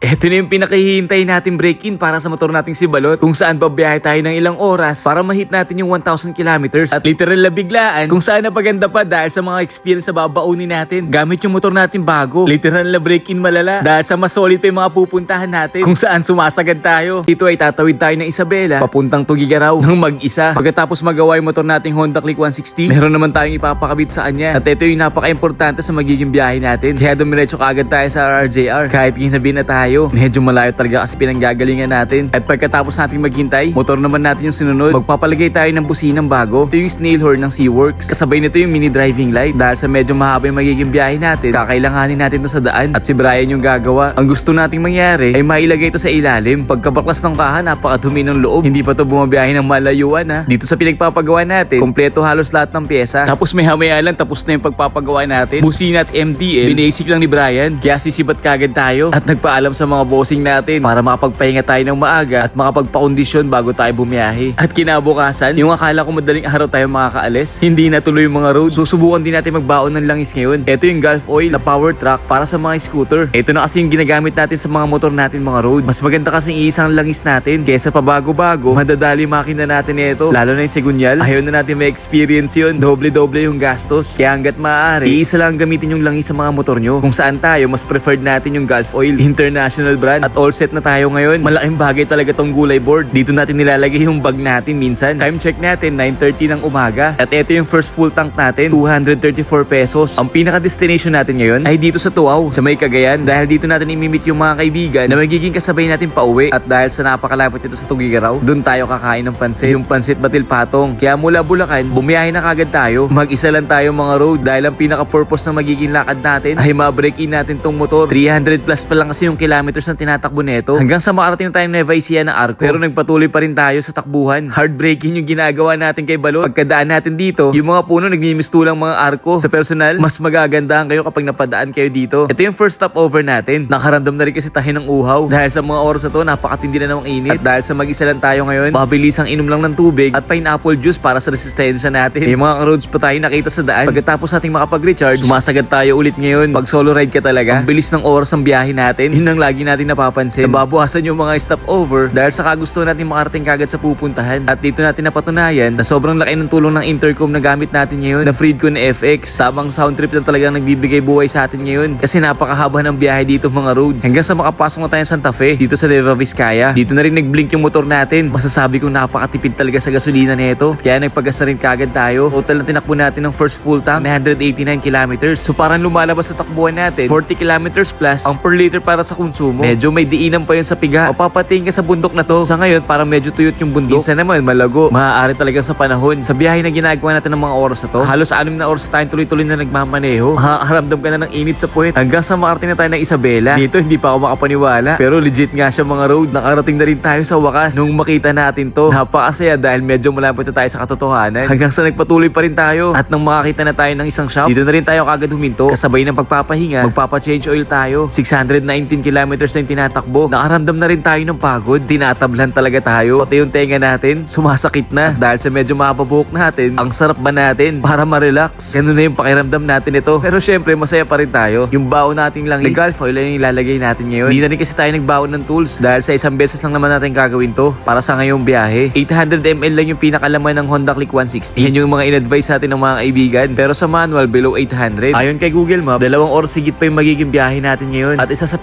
Ito na yung pinakahihintay natin break-in para sa motor nating si Balot kung saan babiyahe tayo ng ilang oras para mahit natin yung 1,000 kilometers at literal na biglaan kung saan napaganda pa dahil sa mga experience sa babaunin natin gamit yung motor natin bago. Literal na break-in malala dahil sa mas solid pa yung mga pupuntahan natin kung saan sumasagad tayo. Dito ay tatawid tayo ng Isabela papuntang Tugigaraw ng mag-isa. Pagkatapos magawa yung motor nating Honda Click 160, meron naman tayong ipapakabit sa kanya. At ito yung napaka-importante sa magiging biyahe natin. Kaya dumiretso kaagad tayo sa RRJR. Kahit ginabi na tayo, medyo malayo talaga kasi pinanggagalingan natin. At pagkatapos nating maghintay, motor naman natin yung sinunod. Magpapalagay tayo ng businang bago. Ito yung snail horn ng SeaWorks. Kasabay nito yung mini driving light. Dahil sa medyo mahaba yung magiging biyahe natin, kakailanganin natin to sa daan. At si Brian yung gagawa. Ang gusto nating mangyari ay mailagay ito sa ilalim. Pagkabaklas ng kaha, napakadumi ng loob. Hindi pa to bumabiyahe ng malayuan ha. Dito sa pinagpapagawa natin, kompleto halos lahat ng pyesa. Tapos may hamaya lang, tapos na yung pagpapagawa natin. Busina at MDL, binasic lang ni Brian. Kaya sisibat kagad tayo at nagpaalam mga bossing natin para makapagpahinga tayo ng maaga at makapagpakondisyon bago tayo bumiyahe. At kinabukasan, yung akala ko madaling araw tayo makakaalis, hindi natuloy yung mga roads. Susubukan din natin magbaon ng langis ngayon. Ito yung Gulf Oil na power truck para sa mga scooter. Ito na kasi yung ginagamit natin sa mga motor natin mga roads. Mas maganda kasing isang langis natin kesa pabago-bago. Madadali makina natin ito. Lalo na yung segunyal. Ayaw na natin may experience yun. Doble-doble yung gastos. Kaya hanggat maaari, iisa lang gamitin yung langis sa mga motor nyo. Kung saan tayo, mas preferred natin yung Gulf Oil International brand. At all set na tayo ngayon. Malaking bagay talaga tong gulay board. Dito natin nilalagay yung bag natin minsan. Time check natin, 9.30 ng umaga. At ito yung first full tank natin, 234 pesos. Ang pinaka-destination natin ngayon ay dito sa Tuaw, sa may Cagayan. Dahil dito natin imimit yung mga kaibigan na magiging kasabay natin pa uwi. At dahil sa napakalapit ito sa Tugigaraw, doon tayo kakain ng pansit. Yung pansit batil patong. Kaya mula Bulacan, bumiyahe na kagad tayo. Mag-isa lang tayo mga road. Dahil ang pinaka-purpose ng magiging lakad natin ay ma-break in natin tong motor. 300 plus pa lang kasi yung kilometers na tinatakbo nito. Hanggang sa makarating na tayo ng Nueva Ecija ng Arco. Pero nagpatuloy pa rin tayo sa takbuhan. Heartbreaking yung ginagawa natin kay Balot. Pagkadaan natin dito, yung mga puno nagmimistulang mga arko. Sa personal, mas magagandahan kayo kapag napadaan kayo dito. Ito yung first stopover natin. Nakaramdam na rin kasi tayo ng uhaw. Dahil sa mga oras na to, napakatindi na namang init. At dahil sa mag-isa lang tayo ngayon, mabilis ang inom lang ng tubig at pineapple juice para sa resistensya natin. May mga roads pa tayo nakita sa daan. Pagkatapos nating makapag-recharge, sumasagad tayo ulit ngayon. Pag solo ride ka talaga, ang bilis ng oras ng biyahe natin. Yun ang lagi natin napapansin. Nababawasan yung mga stopover dahil sa kagusto natin makarating kagad sa pupuntahan. At dito natin napatunayan na sobrang laki ng tulong ng intercom na gamit natin ngayon na Freedcon FX. Tamang sound trip lang talagang nagbibigay buhay sa atin ngayon. Kasi napakahaba ng biyahe dito mga roads. Hanggang sa makapasok na tayo sa Santa Fe, dito sa Nueva Vizcaya. Dito na rin nag-blink yung motor natin. Masasabi kong napakatipid talaga sa gasolina nito. Kaya nagpagas na rin kagad tayo. Total na tinakbo natin ng first full tank, 189 kilometers. So parang lumalabas sa takbuhan natin, 40 kilometers plus ang per liter para sa konsumo. Medyo may diinan pa yun sa piga. Mapapatingin ka sa bundok na to. Sa ngayon, parang medyo tuyot yung bundok. Minsan naman, malago. Maaari talaga sa panahon. Sa biyahe na ginagawa natin ng mga oras na to, halos anim na oras tayong tuloy-tuloy na nagmamaneho. Makakaramdam ka na ng init sa puwet. Hanggang sa makarating na tayo ng Isabela. Dito, hindi pa ako makapaniwala. Pero legit nga siya mga roads. Nakarating na rin tayo sa wakas. Nung makita natin to, napakasaya dahil medyo malapit na tayo sa katotohanan. Hanggang sa nagpatuloy pa rin tayo. At nang makakita na tayo ng isang shop, dito na rin tayo kagad huminto. Kasabay ng pagpapahinga, magpapa-change oil tayo. 619 kilometers na yung tinatakbo. Nakaramdam na rin tayo ng pagod. Tinatablan talaga tayo. Pati yung tenga natin, sumasakit na. Dahil sa medyo mapabuhok natin, ang sarap ba natin para ma-relax? Ganun na yung pakiramdam natin ito. Pero syempre, masaya pa rin tayo. Yung baon nating lang is, Golf oil yung ilalagay natin ngayon. Hindi na rin kasi tayo nagbaon ng tools. Dahil sa isang beses lang naman natin gagawin to para sa ngayong biyahe. 800ml lang yung pinakalaman ng Honda Click 160. Yan yung mga in-advise natin ng mga kaibigan. Pero sa manual, below 800. Ayon kay Google Maps, dalawang oras sigit pa yung magiging biyahe natin ngayon. At isa sa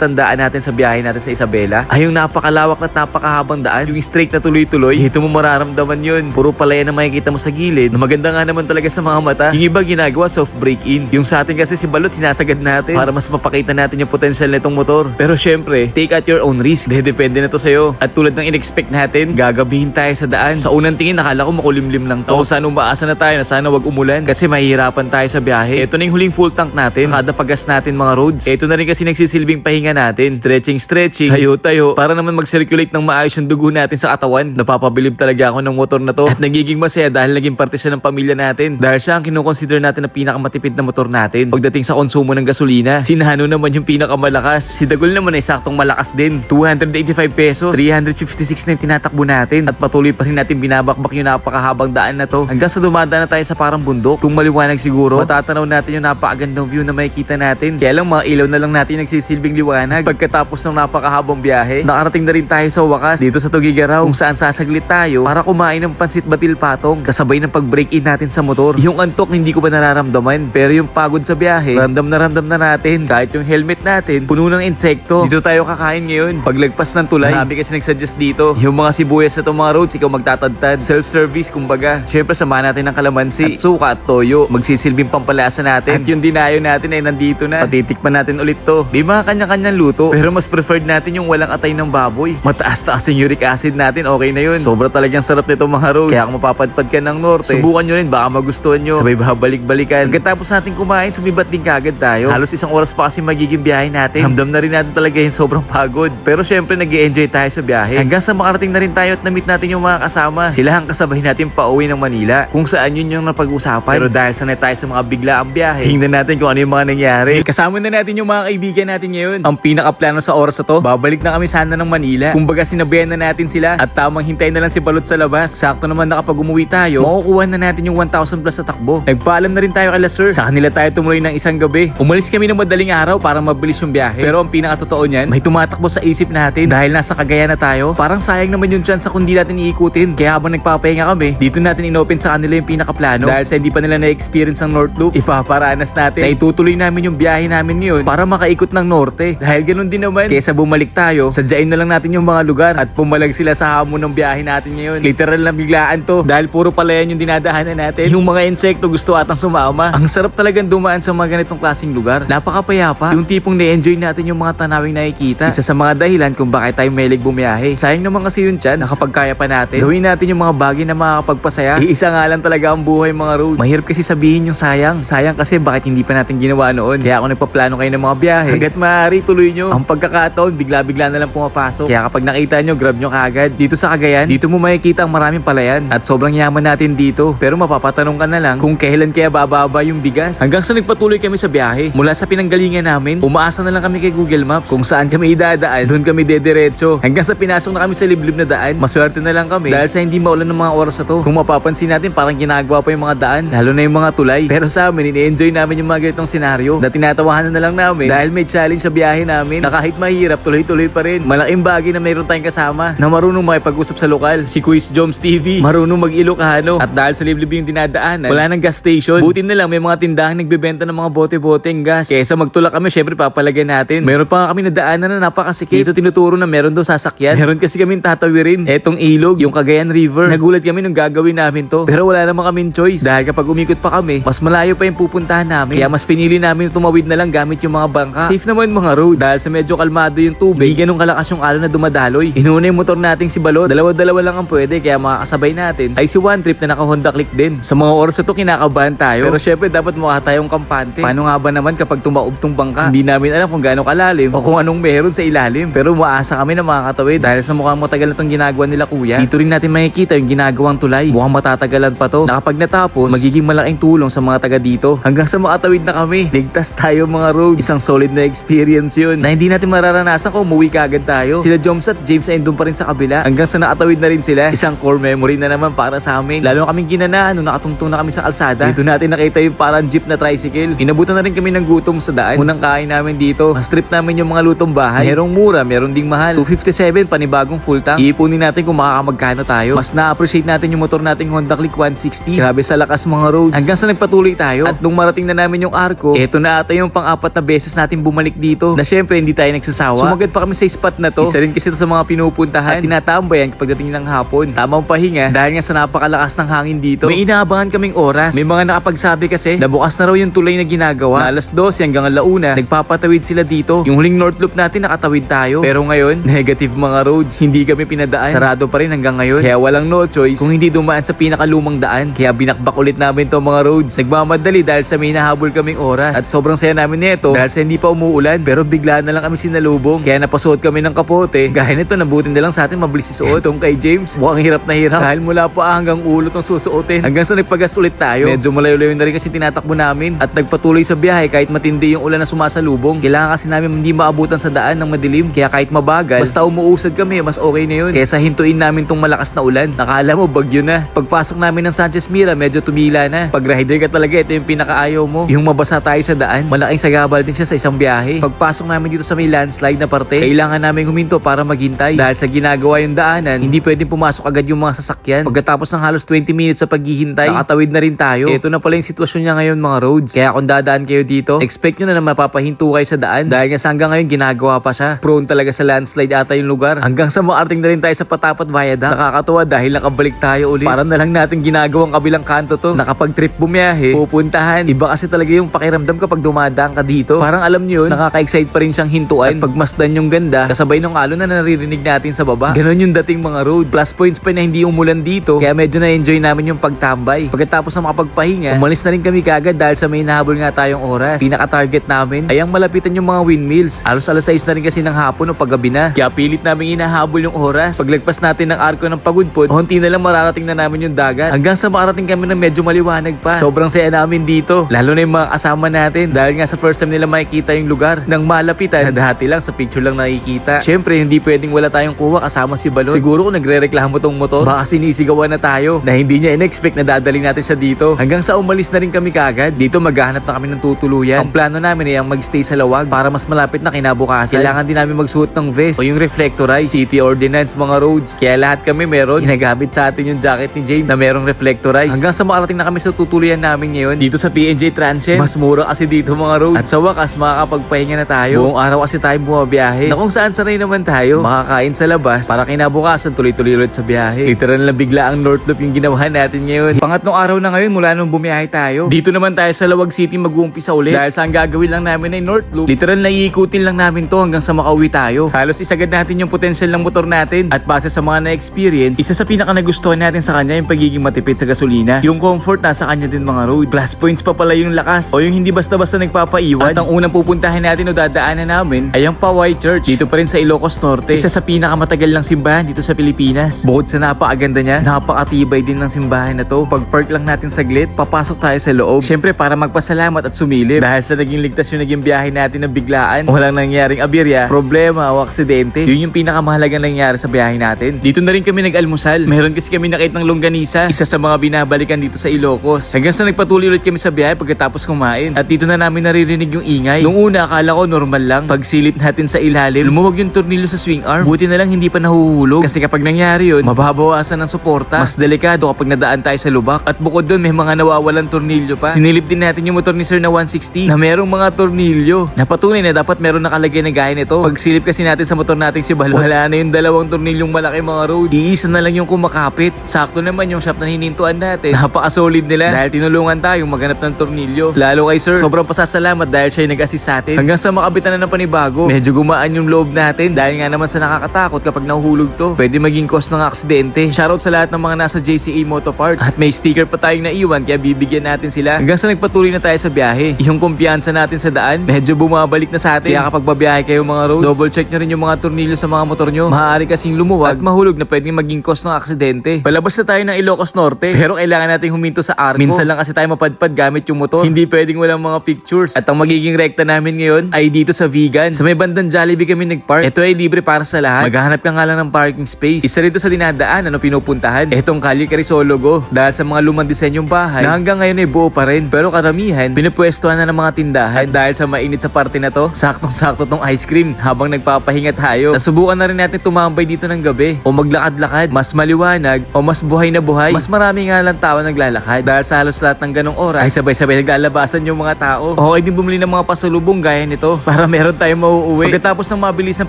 pinakapalatandaan natin sa biyahe natin sa Isabela ay yung napakalawak at napakahabang daan. Yung straight na tuloy-tuloy. Dito mo mararamdaman yun. Puro palayan na makikita mo sa gilid. Na maganda nga naman talaga sa mga mata. Yung iba ginagawa soft break-in. Yung sa atin kasi si Balot sinasagad natin para mas mapakita natin yung potential nitong motor. Pero syempre, take at your own risk. Depende na to sa'yo. At tulad ng in-expect natin, gagabihin tayo sa daan. Sa unang tingin, nakala ko makulimlim lang to. O sana umaasa na tayo na sana wag umulan. Kasi mahihirapan tayo sa biyahe. Ito na yung huling full tank natin. Sa kada pagas natin mga roads. Ito na rin kasi nagsisilbing pahinga natin. Stretching, stretching. Tayo, tayo. Para naman mag-circulate ng maayos yung dugo natin sa katawan. Napapabilib talaga ako ng motor na to. At nagiging masaya dahil naging parte siya ng pamilya natin. Dahil siya ang kinukonsider natin na pinakamatipid na motor natin. Pagdating sa konsumo ng gasolina, si Nano naman yung pinakamalakas. Si Dagol naman ay saktong malakas din. 285 pesos. 356 na yung tinatakbo natin. At patuloy pa rin natin binabakbak yung napakahabang daan na to. Hanggang sa dumadaan na tayo sa parang bundok. Kung maliwanag siguro, matatanaw natin yung napakagandang view na makikita natin. Kaya lang mga ilaw na lang natin nagsisilbing liwanag maliwanag. Pagkatapos ng napakahabang biyahe, nakarating na rin tayo sa wakas dito sa Tugigaraw kung saan sasaglit tayo para kumain ng pansit batil patong kasabay ng pag-break in natin sa motor. Yung antok hindi ko ba nararamdaman pero yung pagod sa biyahe, ramdam na ramdam na natin. Kahit yung helmet natin, puno ng insekto. Dito tayo kakain ngayon. Paglagpas ng tulay, marami kasi nagsuggest dito. Yung mga sibuyas na itong mga roads, ikaw magtatadtad. Self-service kumbaga. Siyempre samahan natin ng kalamansi at suka at toyo. Magsisilbing pampalasa natin. At yung dinayo natin ay nandito na. Patitikman natin ulit to. May mga kanya-kanyang luto. Pero mas preferred natin yung walang atay ng baboy. Mataas-taas yung uric acid natin, okay na yun. Sobra talagang sarap nito mga roads. Kaya kung mapapadpad ka ng norte, subukan nyo rin, baka magustuhan nyo. Sabay babalik-balikan. Pagkatapos natin kumain, sumibat din kagad tayo. Halos isang oras pa kasi magiging biyahe natin. Hamdam na rin natin talaga yung sobrang pagod. Pero syempre nag enjoy tayo sa biyahe. Hanggang sa makarating na rin tayo at na-meet natin yung mga kasama. Sila ang kasabay natin pa uwi ng Manila. Kung saan yun yung napag-usapan. Pero dahil sanay tayo sa mga biglaang biyahe, tingnan natin kung ano yung mga nangyari. Kasama na natin yung mga kaibigan natin ngayon. Ang pinaka-plano sa oras na to, babalik na kami sana ng Manila. Kumbaga sinabayan na natin sila at tamang hintay na lang si Balot sa labas. Sakto naman na kapag umuwi tayo, makukuha na natin yung 1,000 plus sa takbo. Nagpaalam na rin tayo kay Sir. Sa kanila tayo tumuloy ng isang gabi. Umalis kami ng madaling araw para mabilis yung biyahe. Pero ang pinakatotoo niyan, may tumatakbo sa isip natin dahil nasa Cagayan na tayo. Parang sayang naman yung chance kung di natin iikutin. Kaya habang nagpapahinga kami, dito natin inopen sa kanila yung pinakaplano. Dahil sa hindi pa nila na-experience ang North Loop, ipaparanas natin na itutuloy namin yung biyahe namin ngayon para makaikot ng norte. Dahil ganun din naman, kesa bumalik tayo, sadyain na lang natin yung mga lugar at pumalag sila sa hamon ng biyahe natin ngayon. Literal na biglaan to dahil puro palayan yung dinadahanan natin. Yung mga insekto gusto atang sumama. Ang sarap talagang dumaan sa mga ganitong klaseng lugar. Napakapayapa. Yung tipong na-enjoy natin yung mga tanawing nakikita. Isa sa mga dahilan kung bakit tayo mahilig bumiyahe. Sayang naman kasi yun chance. Nakapag kaya pa natin. Gawin natin yung mga bagay na makakapagpasaya. Iisa nga lang talaga ang buhay mga roads. Mahirap kasi sabihin yung sayang. Sayang kasi bakit hindi pa natin ginawa noon. Kaya ako nagpaplano kayo ng mga biyahe. Hanggat maaari tuloy nyo. Ang pagkakataon, bigla-bigla na lang pumapasok. Kaya kapag nakita nyo, grab nyo kagad. Dito sa Cagayan, dito mo makikita ang maraming palayan. At sobrang yaman natin dito. Pero mapapatanong ka na lang kung kailan kaya bababa yung bigas. Hanggang sa nagpatuloy kami sa biyahe. Mula sa pinanggalingan namin, umaasa na lang kami kay Google Maps kung saan kami idadaan. Doon kami dediretso. Hanggang sa pinasok na kami sa liblib na daan, maswerte na lang kami dahil sa hindi maulan ng mga oras na to. Kung mapapansin natin, parang ginagawa pa yung mga daan, lalo na yung mga tulay. Pero sa amin, ini-enjoy namin yung mga ganitong senaryo na tinatawahan na lang namin dahil may challenge sa biyahe namin na kahit mahirap, tuloy-tuloy pa rin. Malaking bagay na mayroon tayong kasama na marunong makipag-usap sa lokal. Si Quiz Joms TV, marunong mag-Ilocano. At dahil sa liblib yung dinadaanan, wala nang gas station. Buti na lang may mga tindahan nagbebenta ng mga bote-boteng gas. Kesa magtulak kami, syempre papalagyan natin. Meron pa nga kami nadaanan na napakasikip. Dito tinuturo na meron daw sasakyan. Meron kasi kami tatawirin. Etong ilog, yung Cagayan River. Nagulat kami nung gagawin namin to. Pero wala naman kaming choice. Dahil kapag umikot pa kami, mas malayo pa yung pupuntahan namin. Kaya mas pinili namin tumawid na lang gamit yung mga bangka. Safe naman mga roads. Dahil sa medyo kalmado yung tubig, hindi ganun kalakas yung alon na dumadaloy. Inuna yung motor nating si Balot. Dalawa-dalawa lang ang pwede kaya makakasabay natin. Ay si One Trip na naka Honda Click din. Sa mga oras na to kinakabahan tayo. Pero syempre dapat mukha tayong kampante. Paano nga ba naman kapag tumaob tong bangka? Hindi namin alam kung gaano kalalim o kung anong meron sa ilalim. Pero umaasa kami na makakatawid dahil sa mukhang matagal na tong ginagawa nila kuya. Dito rin natin makikita yung ginagawang tulay. Mukhang matatagalan pa to. Na kapag natapos, magiging malaking tulong sa mga taga dito. Hanggang sa makatawid na kami. Ligtas tayo mga roads. Isang solid na experience yun. Na hindi natin mararanasan kung umuwi kagad tayo. Sila Joms at James ay doon pa rin sa kabila. Hanggang sa nakatawid na rin sila. Isang core memory na naman para sa amin. Lalo kaming ginanaan nung nakatungtong na kami sa kalsada. Dito natin nakita yung parang jeep na tricycle. Inabutan na rin kami ng gutom sa daan. Unang kain namin dito. Mas trip namin yung mga lutong bahay. Merong mura, meron ding mahal. 257 panibagong full tank. Iipunin natin kung makakamagkano tayo. Mas na-appreciate natin yung motor nating Honda Click 160. Grabe sa lakas mga roads. Hanggang sa nagpatuloy tayo. At nung marating na namin yung arko, eto na ata yung pang-apat na beses natin bumalik dito. Na syempre hindi tayo nagsasawa. Sumagad pa kami sa spot na to. Isa rin kasi ito sa mga pinupuntahan. At tinatambayan kapag dating ng hapon. Tamang pahinga dahil nga sa napakalakas ng hangin dito. May inaabangan kaming oras. May mga nakapagsabi kasi na bukas na raw yung tulay na ginagawa. Na alas 12 hanggang alauna, nagpapatawid sila dito. Yung huling North Loop natin nakatawid tayo. Pero ngayon, negative mga roads. Hindi kami pinadaan. Sarado pa rin hanggang ngayon. Kaya walang no choice kung hindi dumaan sa pinakalumang daan. Kaya binakbak ulit namin to mga roads. Nagmamadali dahil sa may nahabol kaming oras. At sobrang saya namin nito dahil sa hindi pa umuulan. Pero bigla na lang kami sinalubong. Kaya napasuot kami ng kapote. Gaya nito, nabutin na lang sa atin mabilis isuot. Itong kay James, mukhang hirap na hirap. Dahil mula pa hanggang ulo tong susuotin. Hanggang sa nagpagas ulit tayo. Medyo malayo-layo na rin kasi tinatakbo namin. At nagpatuloy sa biyahe kahit matindi yung ulan na sumasalubong. Kailangan kasi namin hindi maabutan sa daan ng madilim. Kaya kahit mabagal, basta umuusad kami, mas okay na yun. Kesa hintuin namin tong malakas na ulan. Nakala mo, bagyo na. Pagpasok namin ng Sanchez Mira, medyo tumila na. Pag rider ka talaga, ito yung pinakaayaw mo. Yung mabasa tayo sa daan, malaking sagabal din siya sa isang biyahe. Pagpasok namin dito sa may landslide na parte, kailangan namin huminto para maghintay. Dahil sa ginagawa yung daanan, hindi pwedeng pumasok agad yung mga sasakyan. Pagkatapos ng halos 20 minutes sa paghihintay, nakatawid na rin tayo. Ito na pala yung sitwasyon niya ngayon mga roads. Kaya kung dadaan kayo dito, expect nyo na na mapapahinto kayo sa daan. Dahil nga sa hanggang ngayon ginagawa pa siya. Prone talaga sa landslide ata yung lugar. Hanggang sa makarating na rin tayo sa Patapat Viaduct. Nakakatuwa dahil nakabalik tayo ulit. Para na lang natin ginagawang kabilang kanto to. Nakapag-trip bumiyahe, pupuntahan. Iba kasi talaga yung pakiramdam kapag dumadaan ka dito. Parang alam nyo yun, nakaka-excite pa rin siyang hintuan. At pagmasdan yung ganda, kasabay ng alon na naririnig natin sa baba. Ganon yung dating mga roads. Plus points pa na hindi umulan dito. Kaya medyo na-enjoy namin yung pagtambay. Pagkatapos na makapagpahinga, umalis na rin kami kagad dahil sa may nahabol nga tayong oras. Pinaka-target namin ay ang malapitan yung mga windmills. Alos alas 6 na rin kasi ng hapon o paggabi na. Kaya pilit namin inahabol yung oras. Paglagpas natin ng arko ng pagudpod, honti na lang mararating na namin yung dagat. Hanggang sa makarating kami na medyo maliwanag pa. Sobrang saya namin dito. Lalo na yung mga kasama natin. Dahil nga sa first time nila makikita yung lugar ng malapitan na dati lang sa picture lang nakikita. Syempre, hindi pwedeng wala tayong kuha kasama si Balot. Siguro kung nagre-reklamo tong motor, baka sinisigawan na tayo na hindi niya in-expect na dadaling natin siya dito. Hanggang sa umalis na rin kami kagad. Dito maghahanap na kami ng tutuluyan. Ang plano namin ay ang magstay sa lawag para mas malapit na kinabukasan. Kailangan din namin magsuot ng vest o yung reflectorize. City ordinance mga roads. Kaya lahat kami meron. Ginagamit sa atin yung jacket ni James na merong reflectorize. Hanggang sa makarating na kami sa tutuluyan namin ngayon dito sa PNJ Transient. Mas mura kasi dito mga roads. At sa wakas makakapagpahinga na tayo. Buong araw kasi tayo bumabiyahe. Na kung saan sanay naman tayo. Makakain sa labas para kinabukasan tuloy-tuloy ulit sa biyahe. Literal na bigla ang North Loop yung ginawa natin ngayon. Pangatlong araw na ngayon mula nung bumiyahe tayo. Dito naman tayo sa Lawag City mag-uumpisa ulit. Dahil sa ang gagawin lang namin ay North Loop. Literal na iikutin lang namin to hanggang sa makauwi tayo. Halos isagad natin yung potential ng motor natin. At base sa mga na-experience, isa sa pinaka nagustuhan natin sa kanya yung pagiging matipid sa gasolina. Yung comfort nasa kanya din mga road. Plus points pa pala yung lakas. O yung hindi basta-basta nagpapaiwan. At ang unang pupuntahan natin o dadaanan namin ay ang Paway Church. Dito pa rin sa Ilocos Norte. Isa sa pinakamatagal ng simbahan dito sa Pilipinas. Bukod sa napakaganda niya, napakatibay din ng simbahan na to. Pag park lang natin saglit, papasok tayo sa loob. Siyempre para magpasalamat at sumilip. Dahil sa naging ligtas yung naging biyahe natin na biglaan, walang nangyaring abirya, problema o aksidente. Yun yung pinakamahalagang nangyari sa biyahe natin. Dito na rin kami nag-almusal. Meron kasi kami nakit ng longganisa, isa sa mga binabalikan dito sa Ilocos. Hanggang sa nagpatuloy ulit kami sa biyahe pagkatapos kumain. At dito na namin naririnig yung ingay. Nung una akala ko normal lang. Pagsilip natin sa ilalim, lumuwag yung tornilyo sa swing arm. Buti na lang hindi pa nahuhulog. Kasi kapag nangyari yun, mababawasan ng suporta. Mas delikado kapag nadaan tayo sa lubak. At bukod doon, may mga nawawalan tornilyo pa. Sinilip din natin yung motor ni Sir na 160 na merong mga tornilyo. Napatunay na dapat meron nakalagay na gaya nito. Pagsilip kasi natin sa motor natin si Balot, wala na yung dalawang tornilyong malaki mga roads. Iisa na lang yung kumakapit. Sakto naman yung shop na hinintuan natin. Napaka-solid nila dahil tinulungan tayo maghanap ng tornilyo. Lalo kay Sir, sobrang pasasalamat dahil siya nag-assist sa atin. Hanggang sa makabitan na ng panibago. Medyo gumaan yung loob natin dahil nga naman sa nakakatakot kapag nahuhulog to. Pwede maging cause ng aksidente. Shoutout sa lahat ng mga nasa JCA Moto Parts. At may sticker pa tayong naiwan kaya bibigyan natin sila. Hanggang sa nagpatuloy na tayo sa biyahe. Yung kumpiyansa natin sa daan, medyo bumabalik na sa atin. Kaya kapag babiyahe kayo mga roads, double check nyo rin yung mga tornilyo sa mga motor nyo. Maaari kasing lumuwag at mahulog na pwedeng maging cause ng aksidente. Palabas na tayo ng Ilocos Norte, pero kailangan natin huminto sa arko. Minsan lang kasi tayo mapadpad gamit yung motor. Hindi pwedeng walang mga pictures. At ang magiging rekta namin ngayon ay dito sa vegan. Sa may bandang Jollibee kami nagpark. Ito ay libre para sa lahat. Maghahanap ka nga lang ng parking space. Isa rito sa dinadaan, ano pinupuntahan. Etong Kali Carisologo. Dahil sa mga lumang disenyong bahay na hanggang ngayon ay buo pa rin. Pero karamihan, pinupwestuhan na ng mga tindahan. At dahil sa mainit sa parte na to, saktong-sakto tong ice cream habang nagpapahinga tayo. Nasubukan na rin natin tumambay dito ng gabi o maglakad-lakad. Mas maliwanag o mas buhay na buhay. Mas marami nga lang tao naglalakad. Dahil sa halos lahat ng ganong oras ay sabay-sabay naglalabasan yung mga tao. Okay din bumili ng mga pasalubong gaya nito para meron tayong mauuwi. Pagkatapos ng mabilis ng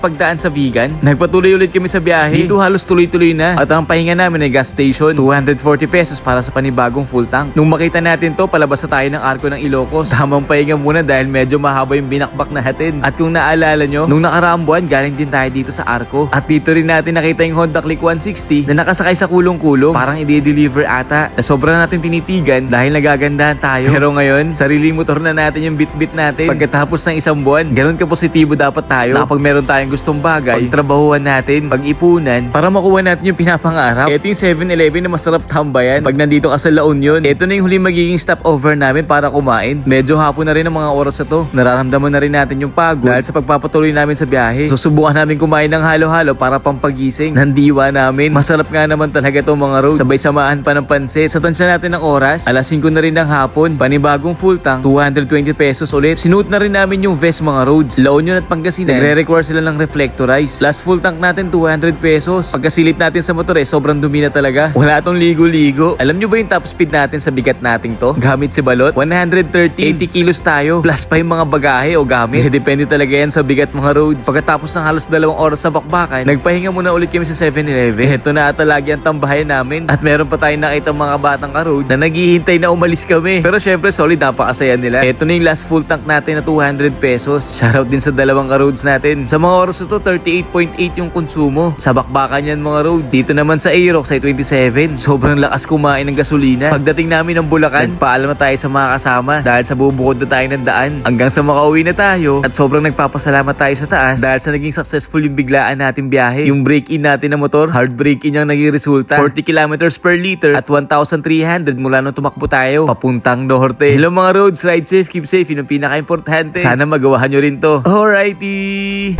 pagdaan sa vegan, nagpatuloy ulit kami sa biyahe. Dito halos tuloy-tuloy na. At ang pahinga namin ay gas station. 240 pesos para sa panibagong full tank. Nung makita natin to, palabas na tayo ng arko ng Ilocos. Tamang pahinga muna dahil medyo mahaba yung binakbak natin. At kung naalala nyo, nung nakaraang buwan, galing din tayo dito sa arko. At dito rin natin nakita yung Honda Click 160 na nakasakay sa kulong-kulong. Parang i-deliver ata. Na sobra natin tinitigan dahil nagagandahan tayo. Pero ngayon, sarili motor na natin yung bit-bit natin. Pagkatapos ng isang buwan, ganun ka positibo dapat tayo. Na kapag meron tayong gustong bagay, pagtrabahuan natin, pag-ipunan, para makuha natin yung pinapangarap. Ito yung 7-Eleven na masarap tambayan. Pag nandito ka sa La Union, ito na yung huli magiging stopover namin para kumain. Medyo hapon na rin ang mga oras na to. Nararamdaman na rin natin yung pagod dahil sa pagpapatuloy namin sa biyahe. Susubukan namin kumain ng halo-halo para pampagising ng diwa namin. Masarap nga naman talaga itong mga roads. Sabay samahan pa ng pansit. Sa tansya natin ng oras, alas 5 na rin ng hapon. Panibagong full tank, 220 pesos ulit. Sinuot na rin namin yung vest mga roads. Roads. La Union at Pangasinan, nagre-require sila ng reflectorize. Last full tank natin, 200 pesos. Pagkasilip natin sa motor eh, sobrang dumi na talaga. Wala tong ligo-ligo. Alam nyo ba yung top speed natin sa bigat nating to? Gamit si Balot? 130, 80 kilos tayo. Plus pa yung mga bagahe o gamit. Eh, depende talaga yan sa bigat mga roads. Pagkatapos ng halos dalawang oras sa bakbakan, nagpahinga muna ulit kami sa 7-Eleven. Ito na ata lagi ang tambahay namin. At meron pa tayong nakita mga batang ka-roads na naghihintay na umalis kami. Pero syempre solid, napakasaya nila. Ito na yung last full tank natin na 200 pesos. Shoutout din sa dalawang ka-roads natin. Sa mga oras na to, 38.8 yung konsumo. Sa bakbakan yan mga roads. Dito naman sa Aerox ay 27. Sobrang lakas kumain ng gasolina. Pagdating namin ng Bulacan, nagpaalam na tayo sa mga kasama dahil sa bubukod na tayo ng daan. Hanggang sa makauwi na tayo at sobrang nagpapasalamat tayo sa taas dahil sa naging successful yung biglaan natin biyahe. Yung break-in natin na motor, hard break-in yung naging resulta. 40 kilometers per liter at 1,300 mula nung tumakbo tayo papuntang norte. Hello mga roads, ride safe, keep safe. Yun ang pinaka-importante. Sana magawahan nyo rin to. Alrighty!